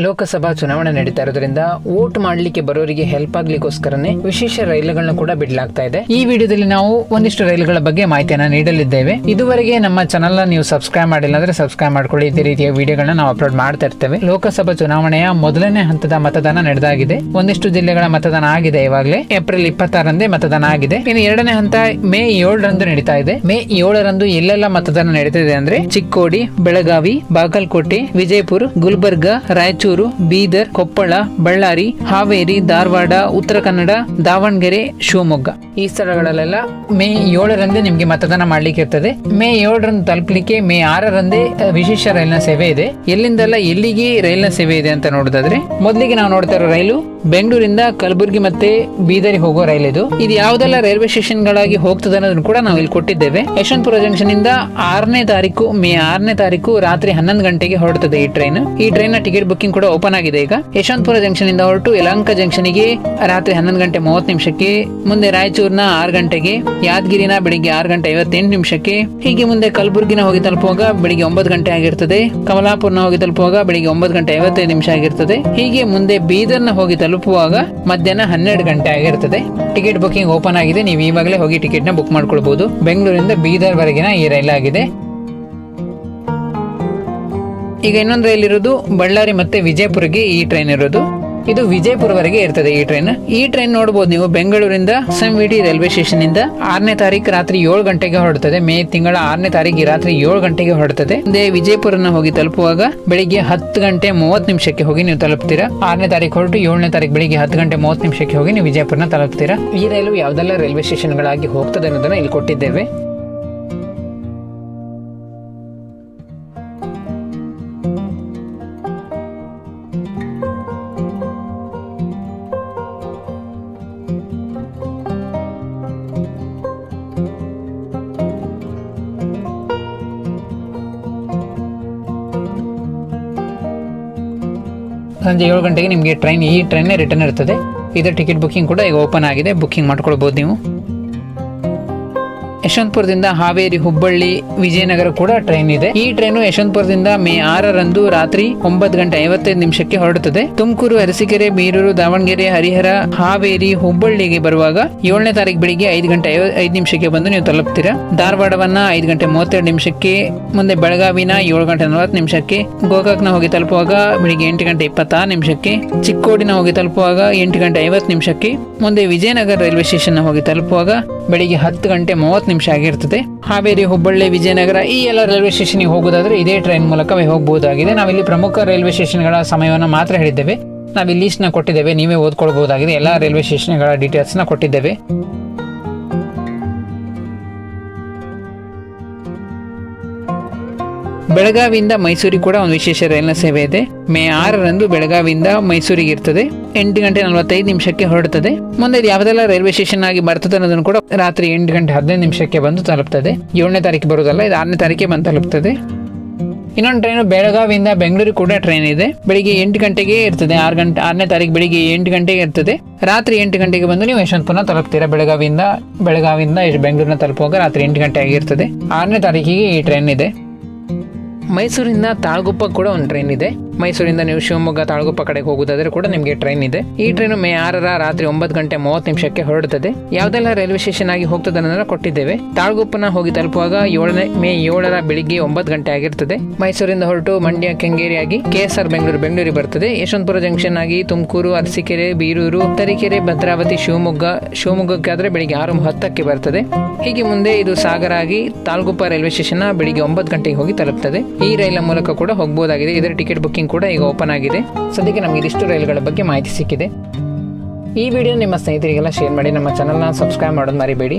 ಲೋಕಸಭಾ ಚುನಾವಣೆ ನಡೀತಾ ಇರೋದ್ರಿಂದ ವೋಟ್ ಮಾಡ್ಲಿಕ್ಕೆ ಬರೋರಿಗೆ ಹೆಲ್ಪ್ ಆಗ್ಲಿಕ್ಕೋಸ್ಕರನೇ ವಿಶೇಷ ರೈಲುಗಳನ್ನ ಕೂಡ ಬಿಡಲಾಗ್ತಾ ಇದೆ. ಈ ವಿಡಿಯೋದಲ್ಲಿ ನಾವು ಒಂದಿಷ್ಟು ರೈಲುಗಳ ಬಗ್ಗೆ ಮಾಹಿತಿಯನ್ನ ನೀಡಲಿದ್ದೇವೆ. ಇದುವರೆಗೆ ನಮ್ಮ ಚಾನಲ್ ನೀವು ಸಬ್ಸ್ಕ್ರೈಬ್ ಮಾಡಿಲ್ಲ ಅಂದ್ರೆ ಸಬ್ಸ್ಕ್ರೈಬ್ ಮಾಡ್ಕೊಳ್ಳಿ. ಇದೇ ರೀತಿಯ ವಿಡಿಯೋಗಳನ್ನ ನಾವು ಅಪ್ಲೋಡ್ ಮಾಡ್ತಾ ಇರ್ತೇವೆ. ಲೋಕಸಭಾ ಚುನಾವಣೆಯ ಮೊದಲನೇ ಹಂತದ ಮತದಾನ ನಡೆದಾಗಿದೆ. ಒಂದಿಷ್ಟು ಜಿಲ್ಲೆಗಳ ಮತದಾನ ಆಗಿದೆ ಇವಾಗಲೇ. ಏಪ್ರಿಲ್ ಇಪ್ಪತ್ತಾರಂದೇ ಮತದಾನ ಆಗಿದೆ. ಇನ್ನು ಎರಡನೇ ಹಂತ ಮೇ ಏಳರಂದು ನಡೀತಾ ಇದೆ. ಮೇ ಏಳರಂದು ಎಲ್ಲೆಲ್ಲ ಮತದಾನ ನಡೀತಿದೆ ಅಂದ್ರೆ ಚಿಕ್ಕೋಡಿ, ಬೆಳಗಾವಿ, ಬಾಗಲಕೋಟೆ, ವಿಜಯಪುರ, ಗುಲ್ಬರ್ಗ, ರಾಯಚೂರು ಬೀದರ್, ಕೊಪ್ಪಳ, ಬಳ್ಳಾರಿ, ಹಾವೇರಿ, ಧಾರವಾಡ, ಉತ್ತರ ಕನ್ನಡ, ದಾವಣಗೆರೆ, ಶಿವಮೊಗ್ಗ. ಈ ಸ್ಥಳಗಳಲ್ಲೆಲ್ಲ ಮೇ ಏಳರಂದೇ ನಿಮಗೆ ಮತದಾನ ಮಾಡ್ಲಿಕ್ಕೆ ಇರ್ತದೆ. ಮೇ ಏಳರಂದು ತಲುಪಲಿಕ್ಕೆ ಮೇ ಆರರಂದೇ ವಿಶೇಷ ರೈಲಿನ ಸೇವೆ ಇದೆ. ಎಲ್ಲಿಂದೆಲ್ಲ ಎಲ್ಲಿಗೆ ರೈಲಿನ ಸೇವೆ ಇದೆ ಅಂತ ನೋಡೋದಾದ್ರೆ, ಮೊದಲಿಗೆ ನಾವು ನೋಡ್ತಾ ಇರೋ ರೈಲು ಬೆಂಗಳೂರಿಂದ ಕಲಬುರಗಿ ಮತ್ತೆ ಬೀದರಿ ಹೋಗೋ ರೈಲ್ ಇದು. ಇದು ಯಾವ್ದೆಲ್ಲ ರೈಲ್ವೆ ಸ್ಟೇಷನ್ ಗಳಾಗಿ ಹೋಗ್ತದೆ ಅನ್ನೋದನ್ನು ಕೂಡ ನಾವು ಇಲ್ಲಿ ಕೊಟ್ಟಿದ್ದೇವೆ. ಯಶವಂತಪುರ ಜಂಕ್ಷನ್ ಇಂದ ಆರನೇ ತಾರೀಕು, ಮೇ ಆರನೇ ತಾರೀಕು ರಾತ್ರಿ ಹನ್ನೊಂದು ಗಂಟೆಗೆ ಹೊರಡುತ್ತದೆ ಈ ಟ್ರೈನ್. ಈ ಟ್ರೈನ್ನ ಟಿಕೆಟ್ ಕೂಡ ಓಪನ್ ಆಗಿದೆ ಈಗ. ಯಶವಂತಪುರ ಜಂಕ್ಷನ್ ಇಂದ ಹೊರಟು ಯಲಹಂಕ ಜಂಕ್ಷನ್ಗೆ ರಾತ್ರಿ ಹನ್ನೊಂದು ಗಂಟೆ ಮೂವತ್ತು ನಿಮಿಷಕ್ಕೆ, ಮುಂದೆ ರಾಯಚೂರ್ನ ಆರು ಗಂಟೆಗೆ, ಯಾದಗಿರಿನ ಬೆಳಿಗ್ಗೆ ಆರು ಗಂಟೆ ಐವತ್ತೆಂಟು ನಿಮಿಷಕ್ಕೆ, ಹೀಗೆ ಮುಂದೆ ಕಲಬುರ್ಗಿನ ಹೋಗಿ ತಲುಪುವಾಗ ಬೆಳಿಗ್ಗೆ ಒಂಬತ್ತು ಗಂಟೆ ಆಗಿರ್ತದೆ. ಕಮಲಾಪುರ್ನ ಹೋಗಿ ತಲುಪುವಾಗ ಬೆಳಿಗ್ಗೆ ಒಂಬತ್ತು ಗಂಟೆ ಐವತ್ತೈದು ನಿಮಿಷ ಆಗಿರ್ತದೆ. ಹೀಗೆ ಮುಂದೆ ಬೀದರ್ನ ಹೋಗಿ ತಲುಪುವಾಗ ಮಧ್ಯಾಹ್ನ ಹನ್ನೆರಡು ಗಂಟೆ ಆಗಿರ್ತದೆ. ಟಿಕೆಟ್ ಬುಕಿಂಗ್ ಓಪನ್ ಆಗಿದೆ. ನೀವು ಈವಾಗಲೇ ಹೋಗಿ ಟಿಕೆಟ್ ಬುಕ್ ಮಾಡ್ಕೊಳ್ಬಹುದು ಬೆಂಗಳೂರಿಂದ ಬೀದರ್ ವರೆಗಿನ ಈ ರೈಲ್ ಆಗಿದೆ. ಈಗ ಇನ್ನೊಂದು ರೈಲ್ ಇರೋದು ಬಳ್ಳಾರಿ ಮತ್ತೆ ವಿಜಯಪುರಗೆ ಈ ಟ್ರೈನ್ ಇರೋದು. ಇದು ವಿಜಯಪುರವರೆಗೆ ಇರ್ತದೆ ಈ ಟ್ರೈನ್ ಈ ಟ್ರೈನ್ ನೋಡಬಹುದು ನೀವು ಬೆಂಗಳೂರಿಂದ ಸಂವಿಡಿ ರೈಲ್ವೆ ಸ್ಟೇಷನ್ ಇಂದ ಆರನೇ ತಾರೀಕು ರಾತ್ರಿ ಏಳು ಗಂಟೆಗೆ ಹೊರಡ್ತದೆ. ಮೇ ತಿಂಗಳ ಆರನೇ ತಾರೀಕು ರಾತ್ರಿ ಏಳು ಗಂಟೆಗೆ ಹೊರಡ್ತದೆ. ಮುಂದೆ ವಿಜಯಪುರನ ಹೋಗಿ ತಲುಪುವಾಗ ಬೆಳಿಗ್ಗೆ ಹತ್ತು ಗಂಟೆ ಮೂವತ್ತು ನಿಮಿಷಕ್ಕೆ ಹೋಗಿ ನೀವು ತಲುಪ್ತೀರಾ? ಆರನೇ ತಾರೀಕು ಹೊರಟು ಏಳನೇ ತಾರೀಕು ಬೆಳಿಗ್ಗೆ ಹತ್ತು ಗಂಟೆ ಮೂವತ್ತು ನಿಮಿಷಕ್ಕೆ ಹೋಗಿ ನೀವು ವಿಜಯಪುರನ ತಲುಪ್ತೀರಾ? ಈ ರೈಲು ಯಾವ್ದೆಲ್ಲ ರೈಲ್ವೆ ಸ್ಟೇಷನ್ಗಳಾಗಿ ಹೋಗ್ತದೆ ಅನ್ನೋದನ್ನ ಇಲ್ಲಿ ಕೊಟ್ಟಿದ್ದೇವೆ. ಸಂಜೆ ಏಳು ಗಂಟೆಗೆ ನಿಮಗೆ ಟ್ರೈನ್ ಈ ಟ್ರೈನೇ ರಿಟರ್ನ್ ಇರ್ತದೆ. ಇದರ ಟಿಕೆಟ್ ಬುಕ್ಕಿಂಗ್ ಕೂಡ ಈಗ ಓಪನ್ ಆಗಿದೆ. ಬುಕ್ಕಿಂಗ್ ಮಾಡ್ಕೊಳ್ಬೋದು ನೀವು. ಯಶವಂತಪುರದಿಂದ ಹಾವೇರಿ ಹುಬ್ಬಳ್ಳಿ ವಿಜಯನಗರ ಕೂಡ ಟ್ರೈನ್ ಇದೆ. ಈ ಟ್ರೈನು ಯಶವಂತಪುರದಿಂದ ಮೇ ಆರರಂದು ರಾತ್ರಿ ಒಂಬತ್ತು ಗಂಟೆ ಐವತ್ತೈದು ನಿಮಿಷಕ್ಕೆ ಹೊರಡುತ್ತದೆ. ತುಮಕೂರು, ಅರಸೀಕೆರೆ, ಬೀರೂರು, ದಾವಣಗೆರೆ, ಹರಿಹರ, ಹಾವೇರಿ, ಹುಬ್ಬಳ್ಳಿಗೆ ಬರುವಾಗ ಏಳನೇ ತಾರೀಕು ಬೆಳಿಗ್ಗೆ ಐದು ಗಂಟೆ ಐದು ನಿಮಿಷಕ್ಕೆ ಬಂದು ನೀವು ತಲುಪ್ತೀರಾ? ಧಾರವಾಡವನ್ನ ಐದು ಗಂಟೆ ಮೂವತ್ತೆರಡು ನಿಮಿಷಕ್ಕೆ, ಮುಂದೆ ಬೆಳಗಾವಿನ ಏಳು ಗಂಟೆ ನಲವತ್ತು ನಿಮಿಷಕ್ಕೆ, ಗೋಕಾಕ್ನ ಹೋಗಿ ತಲುಪುವಾಗ ಬೆಳಿಗ್ಗೆ ಎಂಟು ಗಂಟೆ ಇಪ್ಪತ್ತಾರು ನಿಮಿಷಕ್ಕೆ, ಚಿಕ್ಕೋಡಿನ ಹೋಗಿ ತಲುಪುವಾಗ ಎಂಟು ಗಂಟೆ ಐವತ್ತು ನಿಮಿಷಕ್ಕೆ, ಮುಂದೆ ವಿಜಯನಗರ ರೈಲ್ವೆ ಸ್ಟೇಷನ್ ಹೋಗಿ ತಲುಪುವಾಗ ಬೆಳಿಗ್ಗೆ ಹತ್ತು ಗಂಟೆ ಮೂವತ್ತು ನಿಮಿಷ ಆಗಿರ್ತದೆ. ಹಾವೇರಿ, ಹುಬ್ಬಳ್ಳಿ, ವಿಜಯನಗರ ಈ ಎಲ್ಲ ರೈಲ್ವೆ ಸ್ಟೇಷನ್ಗೆ ಹೋಗೋದಾದ್ರೆ ಇದೇ ಟ್ರೈನ್ ಮೂಲಕವೇ ಹೋಗಬಹುದಾಗಿದೆ ನಾವಿಲ್ಲಿ ಪ್ರಮುಖ ರೈಲ್ವೆ ಸ್ಟೇಷನ್ಗಳ ಸಮಯವನ್ನು ಮಾತ್ರ ಹೇಳಿದ್ದೇವೆ. ನಾವಿಲ್ಲಿ ಲೀಸ್ಟ್ನ ಕೊಟ್ಟಿದ್ದೇವೆ. ನೀವೇ ಓದ್ಕೊಳ್ಬಹುದಾಗಿದೆ ಎಲ್ಲ ರೈಲ್ವೆ ಸ್ಟೇಷನ್ಗಳ ಡೀಟೇಲ್ಸ್ನ ಕೊಟ್ಟಿದ್ದೇವೆ. ಬೆಳಗಾವಿಯಿಂದ ಮೈಸೂರಿಗೆ ಕೂಡ ಒಂದು ವಿಶೇಷ ರೈಲಿನ ಸೇವೆ ಇದೆ. ಮೇ ಆರರಂದು ಬೆಳಗಾವಿಯಿಂದ ಮೈಸೂರಿಗೆ ಇರ್ತದೆ. ಎಂಟು ಗಂಟೆ ನಲವತ್ತೈದು ನಿಮಿಷಕ್ಕೆ ಹೊರಡುತ್ತದೆ ಮುಂದೆ ಯಾವುದೆಲ್ಲ ರೈಲ್ವೆ ಸ್ಟೇಷನ್ ಆಗಿ ಬರ್ತದೆ ಅನ್ನೋದನ್ನು ಕೂಡ ರಾತ್ರಿ ಎಂಟು ಗಂಟೆ ಹದಿನೈದು ನಿಮಿಷಕ್ಕೆ ಬಂದು ತಲುಪ್ತದೆ. ಏಳನೇ ತಾರೀಕು ಬರೋದಲ್ಲ ಇದು ಆರನೇ ತಾರೀಕೆ ಬಂದು ತಲುಪ್ತದೆ. ಇನ್ನೊಂದು ಟ್ರೈನು ಬೆಳಗಾವಿಯಿಂದ ಬೆಂಗಳೂರು ಕೂಡ ಟ್ರೈನ್ ಇದೆ. ಬೆಳಿಗ್ಗೆ ಎಂಟು ಗಂಟೆಗೆ ಇರ್ತದೆ. ಆರು ಗಂಟೆ, ಆರನೇ ತಾರೀಕು ಬೆಳಿಗ್ಗೆ ಎಂಟು ಗಂಟೆಗೆ ಇರ್ತದೆ. ರಾತ್ರಿ ಎಂಟು ಗಂಟೆಗೆ ಬಂದು ನೀವು ಯಶವಂತಪುರ ತಲುಪ್ತೀರಾ? ಬೆಳಗಾವಿಯಿಂದ ಬೆಳಗಾವಿಯಿಂದ ಬೆಂಗಳೂರಿನ ತಲುಪುವಾಗ ರಾತ್ರಿ ಎಂಟು ಗಂಟೆ ಆಗಿರ್ತದೆ. ಆರನೇ ತಾರೀಕಿಗೆ ಈ ಟ್ರೈನ್ ಇದೆ. ಮೈಸೂರಿಂದ ತಾಳಗುಪ್ಪ ಕೂಡ ಒಂದು ಟ್ರೈನ್ ಇದೆ. ಮೈಸೂರಿಂದ ನೀವು ಶಿವಮೊಗ್ಗ, ತಾಳಗುಪ್ಪ ಕಡೆಗೆ ಹೋಗುವುದಾದ್ರೆ ಕೂಡ ನಿಮಗೆ ಟ್ರೈನ್ ಇದೆ. ಈ ಟ್ರೈನ್ ಮೇ ಆರರ ರಾತ್ರಿ ಒಂಬತ್ತು ಗಂಟೆ ಮೂವತ್ತು ನಿಮಿಷಕ್ಕೆ ಹೊರಡುತ್ತದೆ ಯಾವ್ದೆಲ್ಲ ರೈಲ್ವೆ ಸ್ಟೇಷನ್ ಆಗಿ ಹೋಗ್ತದೆ ಅನ್ನೋದನ್ನ ಕೊಟ್ಟಿದ್ದೇವೆ. ತಾಳಗುಪ್ಪನ ಹೋಗಿ ತಲುಪುವಾಗ ಏಳನೇ, ಮೇ ಏಳರ ಬೆಳಿಗ್ಗೆ ಒಂಬತ್ತು ಗಂಟೆ ಆಗಿರ್ತದೆ. ಮೈಸೂರಿಂದ ಹೊರಟು ಮಂಡ್ಯ, ಕೆಂಗೇರಿ ಆಗಿ ಕೆಎಸ್ಆರ್ ಆರ್ ಬೆಂಗಳೂರು, ಬೆಂಗಳೂರಿಗೆ ಬರ್ತದೆ. ಯಶವಂತಪುರ ಜಂಕ್ಷನ್ ಆಗಿ ತುಮಕೂರು, ಅರಸೀಕೆರೆ, ಬೀರೂರು, ತರೀಕೆರೆ, ಭದ್ರಾವತಿ, ಶಿವಮೊಗ್ಗ, ಶಿವಮೊಗ್ಗಕ್ಕೆ ಆದ್ರೆ ಬೆಳಿಗ್ಗೆ ಆರು ಹತ್ತಕ್ಕೆ ಬರ್ತದೆ. ಹೀಗೆ ಮುಂದೆ ಇದು ಸಾಗರ ಆಗಿ ತಾಲ್ಗುಪ್ಪ ರೈಲ್ವೆ ಸ್ಟೇಷನ್ ಬೆಳಿಗ್ಗೆ ಒಂಬತ್ತು ಗಂಟೆಗೆ ಹೋಗಿ ತಲುಪ್ತದೆ. ಈ ರೈಲಿನ ಮೂಲಕ ಕೂಡ ಹೋಗಬಹುದಾಗಿದೆ ಇದರ ಟಿಕೆಟ್ ಬುಕಿಂಗ್ ಕೂಡ ಈಗ ಓಪನ್ ಆಗಿದೆ. ಸದ್ಯಕ್ಕೆ ನಮಗೆ ಇದಿಷ್ಟು ರೈಲುಗಳ ಬಗ್ಗೆ ಮಾಹಿತಿ ಸಿಕ್ಕಿದೆ. ಈ ವಿಡಿಯೋ ನಿಮ್ಮ ಸ್ನೇಹಿತರಿಗೆಲ್ಲ ಶೇರ್ ಮಾಡಿ, ನಮ್ಮ ಚಾನಲ್ನ ಸಬ್ಸ್ಕ್ರೈಬ್ ಮಾಡೋದು ಮರಿಬೇಡಿ.